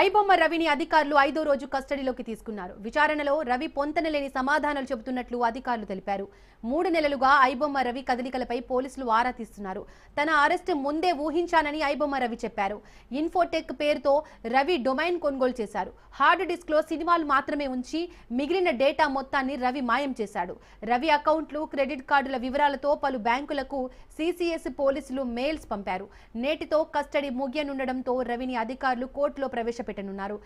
ఐబొమ్మ రవిని అధికారులు ఐదో రోజు కస్టడీలోకి తీసుకున్నారు. విచారణలో రవి పొంతనలేని సమాధానాలు చెబుతున్నట్లు అధికారులు తెలిపారు. మూడు నెలలుగా ఐబొమ్మ రవి కదలికలపై పోలీసులు ఆరా తీస్తున్నారు. తన అరెస్టు ముందే ఊహించానని ఐబొమ్మ రవి చెప్పారు. ఇన్ఫోటెక్ పేరుతో రవి డొమైన్ కొనుగోలు చేశారు. హార్డ్ డిస్క్లో సినిమాలు మాత్రమే ఉంచి మిగిలిన డేటా మొత్తాన్ని రవి మాయం చేశాడు. రవి అకౌంట్లు క్రెడిట్ కార్డుల వివరాలతో పలు బ్యాంకులకు సిసిఎస్ పోలీసులు మెయిల్స్ పంపారు. నేటితో కస్టడీ ముగియనుండడంతో రవిని అధికారులు కోర్టులో ప్రవేశపెట్టనున్నారు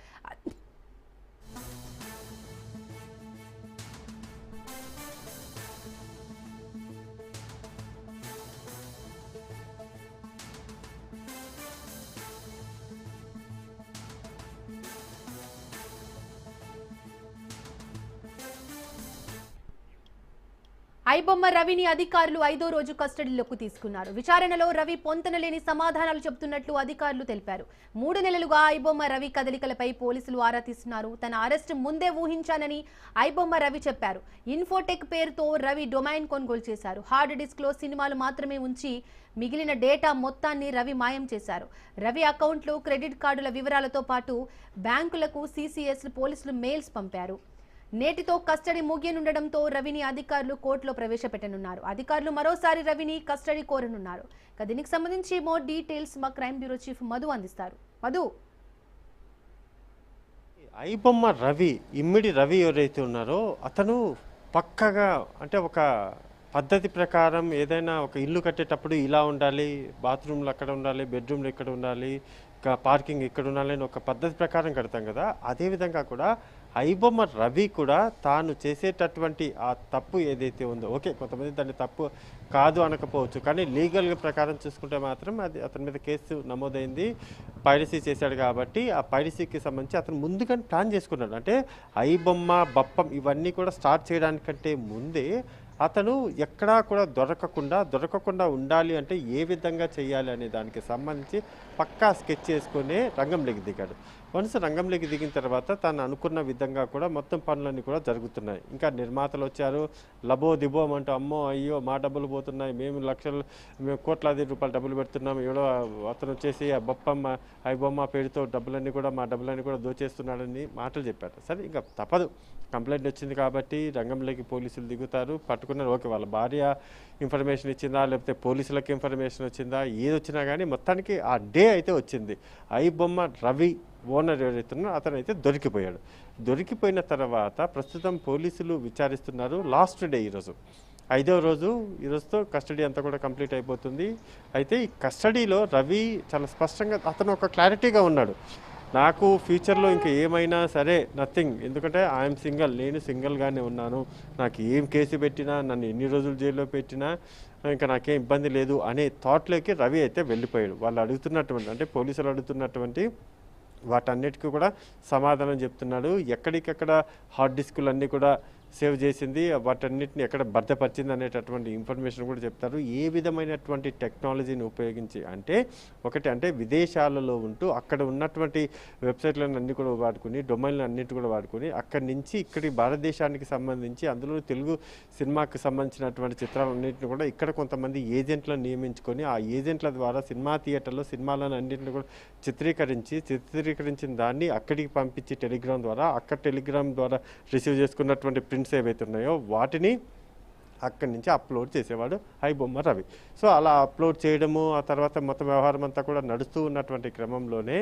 ఐబొమ్మ రవిని అధికారులు ఐదో రోజు కస్టడీలోకి తీసుకున్నారు. విచారణలో రవి పొంతనలేని సమాధానాలు చెబుతున్నట్లు అధికారులు తెలిపారు. మూడు నెలలుగా ఐబొమ్మ రవి కదలికలపై పోలీసులు ఆరా తీస్తున్నారు. తన అరెస్ట్ ముందే ఊహించానని ఐబొమ్మ రవి చెప్పారు. ఇన్ఫోటెక్ పేరుతో రవి డొమైన్ కొనుగోలు చేశారు. హార్డ్ డిస్క్లో సినిమాలు మాత్రమే ఉంచి మిగిలిన డేటా మొత్తాన్ని రవి మాయం చేశారు. రవి అకౌంట్లు క్రెడిట్ కార్డుల వివరాలతో పాటు బ్యాంకులకు సీసీఎస్లు పోలీసులు మెయిల్స్ పంపారు. నేటితో కస్టడీ ముగియనుండడంతో రవిని అధికారులు కోర్టులో ప్రవేశపెట్టనున్నారు. అధికారులు మరోసారి రవిని కస్టడీ కోరనున్నారు. దీనికి సంబంధించి మోర్ డీటెయిల్స్ మా క్రైమ్ బ్యూరో చీఫ్ మధు అందిస్తారు. మధు. ఐబొమ్మ రవి ఇమ్మిడి రవి ఎవరైతే ఉన్నారో అతను పక్కగా అంటే ఒక పద్ధతి ప్రకారం ఏదైనా ఒక ఇల్లు కట్టేటప్పుడు ఇలా ఉండాలి బాత్రూమ్లు అక్కడ ఉండాలి బెడ్రూమ్లు ఇక్కడ ఉండాలి ఇంకా పార్కింగ్ ఇక్కడ ఉండాలి అని ఒక పద్ధతి ప్రకారం కడతాం కదా. అదేవిధంగా కూడా ఐబొమ్మ రవి కూడా తాను చేసేటటువంటి ఆ తప్పు ఏదైతే ఉందో ఓకే కొంతమంది దాన్ని తప్పు కాదు అనకపోవచ్చు కానీ లీగల్ ప్రకారం చూసుకుంటే మాత్రం అది అతని మీద కేసు నమోదైంది పైరసీ చేశాడు కాబట్టి ఆ పైరసీకి సంబంధించి అతను ముందుగానే ప్లాన్ చేసుకున్నాడు. అంటే ఐబొమ్మ బప్పం ఇవన్నీ కూడా స్టార్ట్ చేయడానికంటే ముందే అతను ఎక్కడా కూడా దొరకకుండా దొరకకుండా ఉండాలి అంటే ఏ విధంగా చేయాలి అనే దానికి సంబంధించి పక్కా స్కెచ్ చేసుకునే రంగంలోకి దిగాడు. వన్స్ రంగంలోకి దిగిన తర్వాత తాను అనుకున్న విధంగా కూడా మొత్తం పనులన్నీ కూడా జరుగుతున్నాయి. ఇంకా నిర్మాతలు వచ్చారు. లబో దిబోం అంటూ అమ్మో అయ్యో మా డబ్బులు పోతున్నాయి. మేము లక్షలు మేము కోట్లాది రూపాయలు డబ్బులు పెడుతున్నాం. ఎవడో అతను వచ్చేసి ఆ బొప్పమ్మ ఐబొమ్మ పేరుతో డబ్బులన్నీ కూడా మా డబ్బులన్నీ కూడా దోచేస్తున్నాడని మాటలు చెప్పారు. సరే ఇంకా తప్పదు. కంప్లైంట్ వచ్చింది కాబట్టి రంగంలోకి పోలీసులు దిగుతారు. పట్టుకున్నారు. ఓకే వాళ్ళ భార్య ఇన్ఫర్మేషన్ ఇచ్చిందా? లేకపోతే పోలీసులకు ఇన్ఫర్మేషన్ వచ్చిందా? ఏది వచ్చినా కానీ మొత్తానికి ఆ డే అయితే వచ్చింది. ఐ బొమ్మ రవి ఓనర్ ఎవరైతున్నారో అతనైతే దొరికిపోయాడు. దొరికిపోయిన తర్వాత ప్రస్తుతం పోలీసులు విచారిస్తున్నారు లాస్ట్ డే ఈరోజు. ఐదవ రోజు ఈరోజుతో కస్టడీ అంతా కూడా కంప్లీట్ అయిపోతుంది. అయితే ఈ కస్టడీలో రవి చాలా స్పష్టంగా అతను ఒక క్లారిటీగా ఉన్నాడు. నాకు ఫ్యూచర్లో ఇంకా ఏమైనా సరే నథింగ్. ఎందుకంటే ఐఎమ్ సింగిల్ నేను సింగిల్గానే ఉన్నాను. నాకు ఏం కేసు పెట్టినా నన్ను ఎన్ని రోజులు జైల్లో పెట్టినా ఇంకా నాకేం ఇబ్బంది లేదు అనే థాట్లోకి రవి అయితే వెళ్ళిపోయాడు. వాళ్ళు అడుగుతున్నటువంటి అంటే పోలీసులు అడుగుతున్నటువంటి వాటన్నిటికీ కూడా సమాధానం చెప్తున్నాడు. ఎక్కడికక్కడ హార్డ్ డిస్కులు అన్నీ కూడా సేవ్ చేసింది వాటన్నిటిని ఎక్కడ భద్రపరిచింది అనేటటువంటి ఇన్ఫర్మేషన్ కూడా చెప్తారు. ఏ విధమైనటువంటి టెక్నాలజీని ఉపయోగించి అంటే ఒకటి అంటే విదేశాలలో ఉంటూ అక్కడ ఉన్నటువంటి వెబ్సైట్లను అన్ని కూడా వాడుకుని డొమైన్లు అన్నిటి కూడా వాడుకొని అక్కడి నుంచి ఇక్కడి భారతదేశానికి సంబంధించి అందులో తెలుగు సినిమాకు సంబంధించినటువంటి చిత్రాలన్నింటిని కూడా ఇక్కడ కొంతమంది ఏజెంట్లను నియమించుకొని ఆ ఏజెంట్ల ద్వారా సినిమా థియేటర్లో సినిమాలను అన్నింటిని కూడా చిత్రీకరించి చిత్రీకరించిన దాన్ని అక్కడికి పంపించి టెలిగ్రామ్ ద్వారా అక్కడ టెలిగ్రామ్ ద్వారా రిసీవ్ చేసుకున్నటువంటి ప్రింట్ ప్రింట్స్ ఏవైతే ఉన్నాయో వాటిని అక్కడి నుంచి అప్లోడ్ చేసేవాడు హై బొమ్మ రవి. సో అలా అప్లోడ్ చేయడము ఆ తర్వాత మొత్తం వ్యవహారం అంతా కూడా నడుస్తూ ఉన్నటువంటి క్రమంలోనే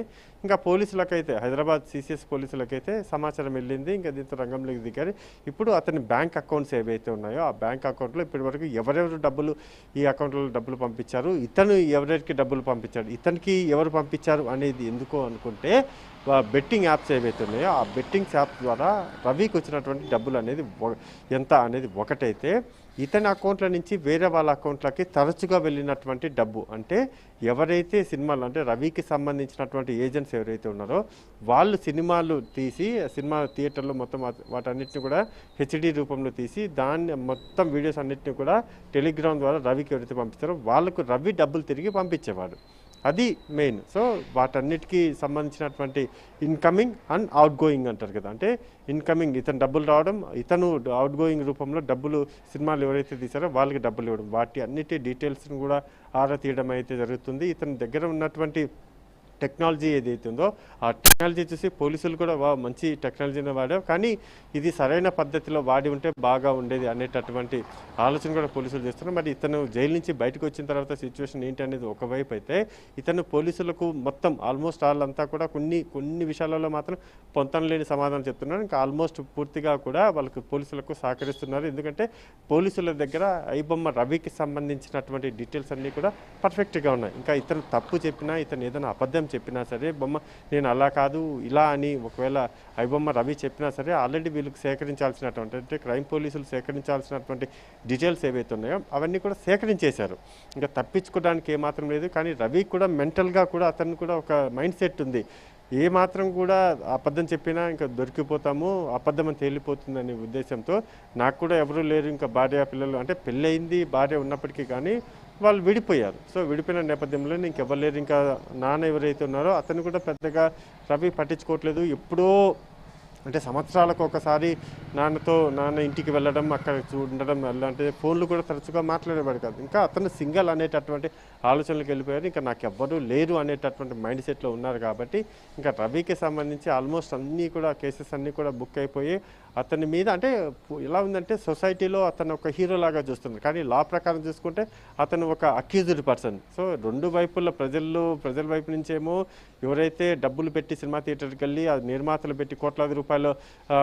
ఇంకా పోలీసులకైతే హైదరాబాద్ సిసిఎస్ పోలీసులకైతే సమాచారం వెళ్ళింది ఇంకా దీంతో రంగంలోకి దిగారు. ఇప్పుడు అతని బ్యాంక్ అకౌంట్స్ ఏవైతే ఉన్నాయో ఆ బ్యాంక్ అకౌంట్లో ఇప్పటి వరకు ఎవరెవరు డబ్బులు ఈ అకౌంట్లో డబ్బులు పంపించారు ఇతను ఎవరెవరికి డబ్బులు పంపించాడు ఇతనికి ఎవరు పంపించారు అనేది ఎందుకో అనుకుంటే బెట్టింగ్ యాప్స్ ఏవైతే ఉన్నాయో ఆ బెట్టింగ్స్ యాప్ ద్వారా రవికి వచ్చినటువంటి డబ్బులు అనేది ఎంత అనేది ఒకటైతే ఇతని అకౌంట్ల నుంచి వేరే వాళ్ళ అకౌంట్లకి తరచుగా వెళ్ళినటువంటి డబ్బు. అంటే ఎవరైతే సినిమాలు అంటే రవికి సంబంధించినటువంటి ఏజెంట్స్ ఎవరైతే ఉన్నారో వాళ్ళు సినిమాలు తీసి సినిమా థియేటర్లో మొత్తం వాటన్నిటిని కూడా హెచ్డి రూపంలో తీసి దాన్ని మొత్తం వీడియోస్ అన్నిటిని కూడా టెలిగ్రామ్ ద్వారా రవికి ఎవరైతే పంపిస్తారో వాళ్ళకు రవి డబ్బులు తిరిగి పంపించేవాడు. అది మెయిన్ సో వాటన్నిటికీ సంబంధించినటువంటి ఇన్కమింగ్ అండ్ అవుట్ గోయింగ్ అంటారు కదా. అంటే ఇన్కమింగ్ ఇతను డబ్బులు రావడం ఇతను అవుట్ గోయింగ్ రూపంలో డబ్బులు సినిమాలు ఎవరైతే తీసారో వాళ్ళకి డబ్బులు ఇవ్వడం. వాటి అన్నిటి డీటెయిల్స్ని కూడా ఆరా తీయడం అయితే జరుగుతుంది. ఇతని దగ్గర ఉన్నటువంటి టెక్నాలజీ ఏదైతే ఉందో ఆ టెక్నాలజీ చూసి పోలీసులు కూడా వా మంచి టెక్నాలజీని వాడారు కానీ ఇది సరైన పద్ధతిలో వాడి ఉంటే బాగా ఉండేది అనేటటువంటి ఆలోచన కూడా పోలీసులు చేస్తున్నారు. మరి ఇతను జైలు నుంచి బయటకు వచ్చిన తర్వాత సిచ్యువేషన్ ఏంటి అనేది ఒకవైపు అయితే ఇతను పోలీసులకు మొత్తం ఆల్మోస్ట్ వాళ్ళంతా కూడా కొన్ని కొన్ని విషయాలలో మాత్రం పొంతన లేని సమాధానం చెప్తున్నారు. ఇంకా ఆల్మోస్ట్ పూర్తిగా కూడా వాళ్ళకు పోలీసులకు సహకరిస్తున్నారు. ఎందుకంటే పోలీసుల దగ్గర ఐబొమ్మ రవికి సంబంధించినటువంటి డీటెయిల్స్ అన్నీ కూడా పర్ఫెక్ట్గా ఉన్నాయి. ఇంకా ఇతను తప్పు చెప్పినా ఇతను ఏదైనా అబద్ధం చెప్పినా సరే బొమ్మ నేను అలా కాదు ఇలా అని ఒకవేళ ఐబొమ్మ రవి చెప్పినా సరే ఆల్రెడీ వీళ్ళకి సేకరించాల్సినటువంటి అంటే క్రైమ్ పోలీసులు సేకరించాల్సినటువంటి డీటెయిల్స్ ఏవైతే ఉన్నాయో అవన్నీ కూడా సేకరించేశారు. ఇంకా తప్పించుకోవడానికి ఏమాత్రం లేదు కానీ రవి కూడా మెంటల్గా కూడా అతను కూడా ఒక మైండ్ సెట్ ఉంది. ఏ మాత్రం కూడా అబద్ధం చెప్పినా ఇంకా దొరికిపోతాము అబద్ధం అని తేలిపోతుందనే ఉద్దేశంతో నాకు కూడా ఎవరూ లేరు ఇంకా భార్య పిల్లలు అంటే పెళ్ళయింది భార్య ఉన్నప్పటికీ కానీ వాళ్ళు విడిపోయారు. సో విడిపోయిన నేపథ్యంలో ఇంకెవరు లేరు. ఇంకా నాన్న ఎవరైతే ఉన్నారో అతను కూడా పెద్దగా రవి పట్టించుకోవట్లేదు. ఎప్పుడో అంటే సంవత్సరాలకు ఒకసారి నాన్నతో నాన్న ఇంటికి వెళ్ళడం అక్కడ చూడడం అలాంటి ఫోన్లు కూడా తరచుగా మాట్లాడేవాడు కాదు. ఇంకా అతను సింగల్ అనేటటువంటి ఆలోచనలకు వెళ్ళిపోయారు ఇంకా నాకు ఎవ్వరూ లేరు అనేటటువంటి మైండ్ సెట్లో ఉన్నారు కాబట్టి ఇంకా రవికి సంబంధించి ఆల్మోస్ట్ అన్నీ కూడా కేసెస్ అన్నీ కూడా బుక్ అయిపోయి అతని మీద అంటే ఎలా ఉందంటే సొసైటీలో అతను ఒక హీరోలాగా చూస్తుంది. చూస్తున్నారు కానీ లా ప్రకారం చూసుకుంటే అతను ఒక అక్యూజ్డ్ పర్సన్. సో రెండు వైపుల ప్రజల్లో ప్రజల వైపు నుంచేమో ఎవరైతే డబ్బులు పెట్టి సినిమా థియేటర్కి వెళ్ళి ఆ నిర్మాతలు పెట్టి కోట్లాది రూపాయలు రూపాయలు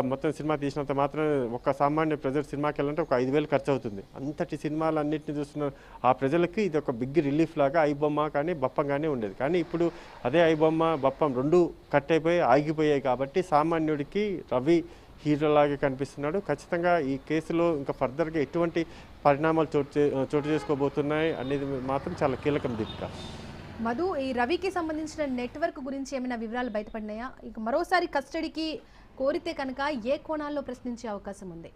మొత్తం సినిమా తీసినంత మాత్రం ఒక సామాన్య ప్రజలు సినిమాకి వెళ్ళాలంటే ఒక ఐదు వేలు ఖర్చు అవుతుంది. అంతటి సినిమాలు అన్నింటిని చూస్తున్నారు ఆ ప్రజలకి ఇది ఒక బిగ్ రిలీఫ్ లాగా ఐబొమ్మ కానీ బప్పం కానీ ఉండేది. కానీ ఇప్పుడు అదే ఐబొమ్మ బప్పం రెండు కట్ అయిపోయి ఆగిపోయాయి కాబట్టి సామాన్యుడికి రవి హీరోలాగే కనిపిస్తున్నాడు. ఖచ్చితంగా ఈ కేసులో ఇంకా ఫర్దర్గా ఎటువంటి పరిణామాలు చోటు చే- చోటు చేసుకోబోతున్నాయి అనేది మాత్రం చాలా కీలకం దీపిక. మధు ఈ రవికి సంబంధించిన నెట్వర్క్ గురించి ఏమైనా వివరాలు బయటపడినాయా? ఇక మరోసారి కస్టడీకి కోరితే కనుక ఏ కోణాల్లో ప్రశ్నించే అవకాశం ఉంది?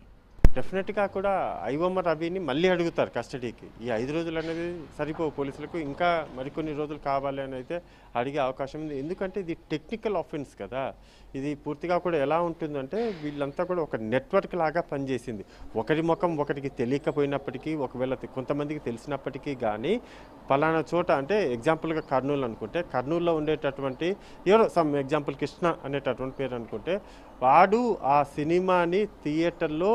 డెఫినెట్గా కూడా ఐవమ్మ రవిని మళ్ళీ అడుగుతారు కస్టడీకి. ఈ ఐదు రోజులు అనేది సరిపోవు పోలీసులకు. ఇంకా మరికొన్ని రోజులు కావాలి అని అయితే అడిగే అవకాశం ఉంది. ఎందుకంటే ఇది టెక్నికల్ ఆఫెన్స్ కదా. ఇది పూర్తిగా కూడా ఎలా ఉంటుందంటే వీళ్ళంతా కూడా ఒక నెట్వర్క్ లాగా పనిచేసింది. ఒకరి ముఖం ఒకరికి తెలియకపోయినప్పటికీ ఒకవేళ కొంతమందికి తెలిసినప్పటికీ కానీ పలానా చోట అంటే ఎగ్జాంపుల్గా కర్నూలు అనుకుంటే కర్నూలులో ఉండేటటువంటి ఎవరో సమ్ ఎగ్జాంపుల్ కృష్ణ అనేటటువంటి పేరు అనుకుంటే వాడు ఆ సినిమాని థియేటర్లో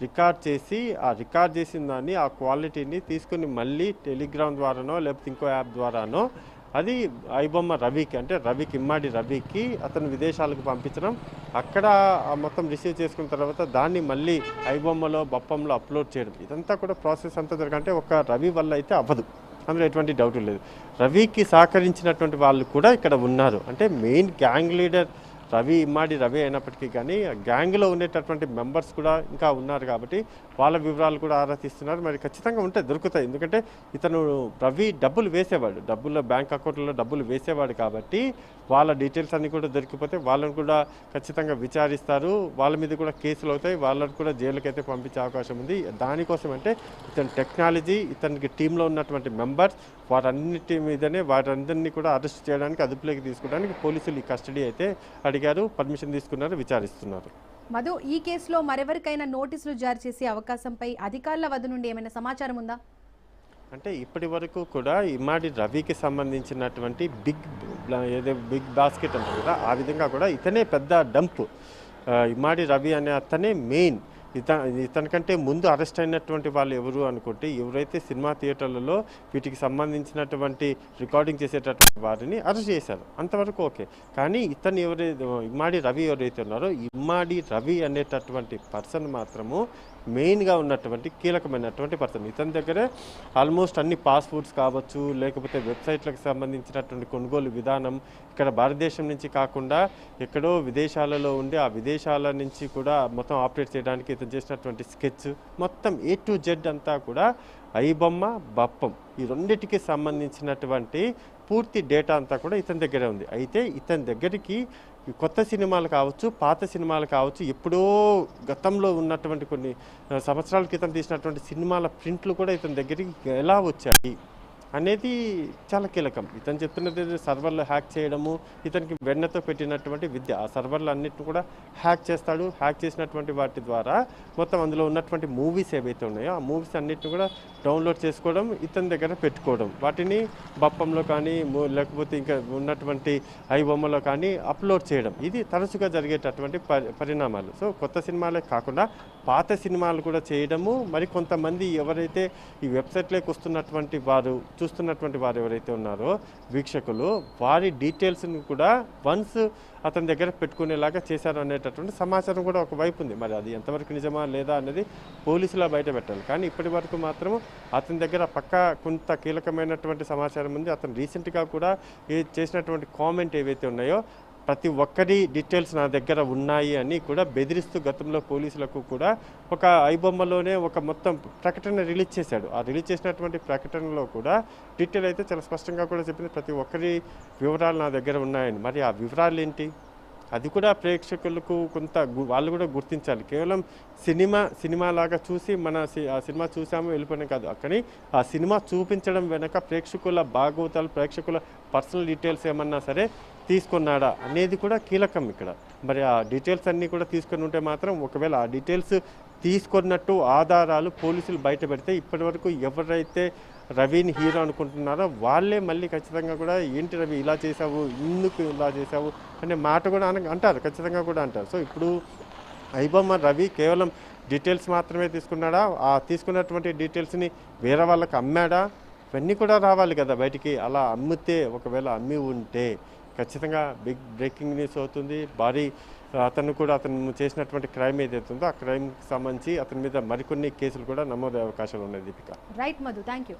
రికార్డ్ చేసి ఆ రికార్డ్ చేసిన దాన్ని ఆ క్వాలిటీని తీసుకుని మళ్ళీ టెలిగ్రామ్ ద్వారానో లేకపోతే ఇంకో యాప్ ద్వారానో అది ఐబొమ్మ రవికి అంటే రవికి ఇమ్మాడి రవికి అతను విదేశాలకు పంపించడం. అక్కడ మొత్తం రిసీవ్ చేసుకున్న తర్వాత దాన్ని మళ్ళీ ఐబొమ్మలో బొప్పంలో అప్లోడ్ చేయడం. ఇదంతా కూడా ప్రాసెస్ అంతా జరగంటే ఒక రవి వల్ల అయితే అవ్వదు. అందులో ఎటువంటి డౌట్ లేదు. రవికి సహకరించినటువంటి వాళ్ళు కూడా ఇక్కడ ఉన్నారు. అంటే main gang leader Ravi Immadi Ravi అయినప్పటికీ కానీ గ్యాంగ్లో ఉండేటటువంటి మెంబర్స్ కూడా ఇంకా ఉన్నారు కాబట్టి వాళ్ళ వివరాలు కూడా ఆరా తీస్తున్నారు. మరి ఖచ్చితంగా ఉంటాయి దొరుకుతాయి. ఎందుకంటే ఇతను రవి డబ్బులు వేసేవాడు. డబ్బుల్లో బ్యాంక్ అకౌంట్లో డబ్బులు వేసేవాడు కాబట్టి వాళ్ళ డీటెయిల్స్ అన్నీ కూడా దొరికిపోతే వాళ్ళని కూడా ఖచ్చితంగా విచారిస్తారు. వాళ్ళ మీద కూడా కేసులు అవుతాయి. వాళ్ళని కూడా జైలుకి అయితే పంపించే అవకాశం ఉంది. దానికోసం అంటే ఇతని టెక్నాలజీ ఇతనికి టీంలో ఉన్నటువంటి మెంబర్స్ వారన్నిటి మీదనే వారందరినీ కూడా అరెస్ట్ చేయడానికి అదుపులోకి తీసుకోవడానికి పోలీసులు ఈ కస్టడీ అయితే అడిగారు పర్మిషన్ తీసుకున్నారు విచారిస్తున్నారు. మధు ఈ కేసులో మరెవరికైనా నోటీసులు జారీ చేసే అవకాశంపై అధికారుల వద్ద నుండి ఏమైనా సమాచారం ఉందా? అంటే ఇప్పటి వరకు కూడా ఇమ్మాడి రవికి సంబంధించినటువంటి బిగ్ ఏదో బిగ్ బాస్కెట్ అంటారు కదా ఆ విధంగా కూడా ఇతనే పెద్ద డంప్. ఇమ్మాడి రవి అనే అతనే మెయిన్ ఇత ఇతనికంటే ముందు అరెస్ట్ అయినటువంటి వాళ్ళు ఎవరు అనుకుంటే ఎవరైతే సినిమా థియేటర్లలో వీటికి సంబంధించినటువంటి రికార్డింగ్ చేసేటటువంటి వారిని అరెస్ట్ చేశారు. అంతవరకు ఓకే. కానీ ఇతను ఎవరైతే ఇమ్మాడి రవి ఎవరైతే ఉన్నారో ఇమ్మాడి రవి అనేటటువంటి పర్సన్ మాత్రము మెయిన్గా ఉన్నటువంటి కీలకమైనటువంటి పర్సన్. ఇతని దగ్గరే ఆల్మోస్ట్ అన్ని పాస్పోర్ట్స్ కావచ్చు లేకపోతే వెబ్సైట్లకు సంబంధించినటువంటి కొనుగోలు విధానం ఇక్కడ భారతదేశం నుంచి కాకుండా ఎక్కడో విదేశాలలో ఉండి ఆ విదేశాల నుంచి కూడా మొత్తం ఆపరేట్ చేయడానికి ఇతను చేసినటువంటి స్కెచ్ మొత్తం ఏ టు జెడ్ అంతా కూడా ఐబొమ్మ బప్పం ఈ రెండింటికి సంబంధించినటువంటి పూర్తి డేటా అంతా కూడా ఇతని దగ్గరే ఉంది. అయితే ఇతని దగ్గరికి ఈ కొత్త సినిమాలు కావచ్చు పాత సినిమాలు కావచ్చు ఎప్పుడో గతంలో ఉన్నటువంటి కొన్ని సంవత్సరాల క్రితం తీసినటువంటి సినిమాల ప్రింట్లు కూడా ఇతని దగ్గరికి ఎలా వచ్చాయి? అనేది చాలా కీలకం. ఇతను చెప్తున్నది సర్వర్లు హ్యాక్ చేయడము ఇతనికి వెన్నతో పెట్టినటువంటి విద్య. ఆ సర్వర్లు అన్నిటిని కూడా హ్యాక్ చేస్తాడు. హ్యాక్ చేసినటువంటి వాటి ద్వారా మొత్తం అందులో ఉన్నటువంటి మూవీస్ ఏవైతే ఉన్నాయో ఆ మూవీస్ అన్నిటిని కూడా డౌన్లోడ్ చేసుకోవడం ఇతని దగ్గర పెట్టుకోవడం. వాటిని బప్పంలో కానీ లేకపోతే ఇంకా ఉన్నటువంటి ఐ బొమ్మలో కానీ అప్లోడ్ చేయడం. ఇది తరచుగా జరిగేటటువంటి పరి పరిణామాలు. సో కొత్త సినిమాలే కాకుండా పాత సినిమాలు కూడా చేయడము. మరి కొంతమంది ఎవరైతే ఈ వెబ్సైట్లోకి వస్తున్నటువంటి వారు చూ చూస్తున్నటువంటి వారు ఎవరైతే ఉన్నారో వీక్షకులు వారి డీటెయిల్స్ని కూడా వన్స్ అతని దగ్గర పెట్టుకునేలాగా చేశారు అనేటటువంటి సమాచారం కూడా ఒకవైపు ఉంది. మరి అది ఎంతవరకు నిజమా లేదా అనేది పోలీసులా బయట పెట్టాలి. కానీ ఇప్పటి వరకు మాత్రం అతని దగ్గర పక్క కొంత కీలకమైనటువంటి సమాచారం ఉంది. అతను రీసెంట్గా కూడా ఏ చేసినటువంటి కామెంట్ ఏవైతే ఉన్నాయో ప్రతి ఒక్కరి డీటెయిల్స్ నా దగ్గర ఉన్నాయి అని కూడా బెదిరిస్తూ గతంలో పోలీసులకు కూడా ఒక ఐబొమ్మలోనే ఒక మొత్తం ప్రకటన రిలీజ్ చేశాడు. ఆ రిలీజ్ చేసినటువంటి ప్రకటనలో కూడా డీటెయిల్ అయితే చాలా స్పష్టంగా కూడా చెప్పింది. ప్రతి ఒక్కరి వివరాలు నా దగ్గర ఉన్నాయని. మరి ఆ వివరాలు ఏంటి? అది కూడా ప్రేక్షకులకు కొంత వాళ్ళు కూడా గుర్తించాలి. కేవలం సినిమా సినిమా లాగా చూసి మన సి- ఆ సినిమా చూసాము వెళ్ళిపోయినా కాదు. అక్కడి ఆ సినిమా చూపించడం వెనక ప్రేక్షకుల భాగవతాలు ప్రేక్షకుల పర్సనల్ డీటెయిల్స్ ఏమన్నా సరే తీసుకున్నాడా అనేది కూడా కీలకం ఇక్కడ. మరి ఆ డీటెయిల్స్ అన్నీ కూడా తీసుకొని ఉంటే మాత్రం ఒకవేళ ఆ డీటెయిల్స్ తీసుకున్నట్టు ఆధారాలు పోలీసులు బయట పెడితే ఇప్పటివరకు ఎవరైతే రవిని హీరో అనుకుంటున్నారో వాళ్ళే మళ్ళీ ఖచ్చితంగా కూడా ఏంటి రవి ఇలా చేసావు ఎందుకు ఇలా చేసావు అనే మాట కూడా అన అంటారు ఖచ్చితంగా కూడా అంటారు. సో ఇప్పుడు ఐబొమ్మ రవి కేవలం డీటెయిల్స్ మాత్రమే తీసుకున్నాడా? ఆ తీసుకున్నటువంటి డీటెయిల్స్ని వేరే వాళ్ళకి అమ్మాడా? ఇవన్నీ కూడా రావాలి కదా బయటికి. అలా అమ్మితే ఒకవేళ అమ్మి ఉంటే ఖచ్చితంగా బిగ్ బ్రేకింగ్ న్యూస్ అవుతుంది. భారీ అతను కూడా అతను చేసినటువంటి క్రైమ్ ఏదైతే ఉందో ఆ క్రైమ్కి సంబంధించి అతని మీద మరికొన్ని కేసులు కూడా నమోదయ్యే అవకాశాలు ఉన్నాయి Deepika. Right Madhu thank you